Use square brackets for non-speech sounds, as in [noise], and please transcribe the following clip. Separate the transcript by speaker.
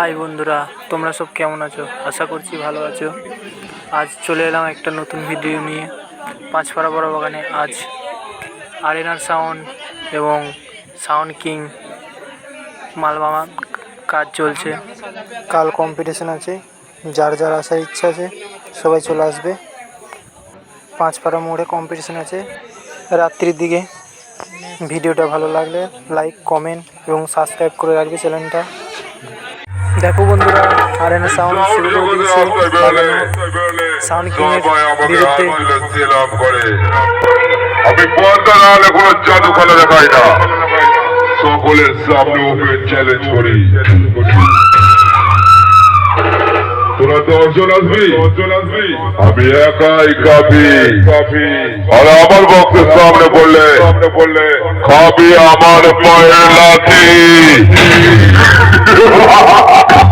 Speaker 1: High বন্ধুরা, তোমরা সব কেমন আছো? আশা করছি ভালো আছো। আজ চলে এলাম একটা নতুন ভিডিও নিয়ে। পাঁচপাড়া বড় বাগানে আজ আরেনার সাউন্ড এবং সাউন্ড কিং মালবামা কাজ চলছে। কাল কম্পিটিশন আছে, যার যার আসার ইচ্ছা আছে, সবাই চলে আসবে। পাঁচপাড়া মোড়ে কম্পিটিশন আছে। রাত্রির দিকে ভিডিওটা ভালো লাগলে লাইক কমেন্ট এবং সাবস্ক্রাইব করে রাখবে চ্যানেলটা দেখো বন্ধুরা আর এনে সাউন্ড শুরু করে দিয়েছে। সাউন্ড কিংয়ের বিরুদ্ধে
Speaker 2: আম্বুলেন্সে লাভ করে। আমি পর্দা না হলে জাদু খেলা দেখাই না। সকলের সামনে ওকে চ্যালেঞ্জ করি। তোরা দশজন আসবি। অর্জন আসবি। আমি একাই কাফি। কাফি। আর আমার বক্সের সামনে বললে সামনে বললে খাবি আমার পায়ের লাথি [laughs]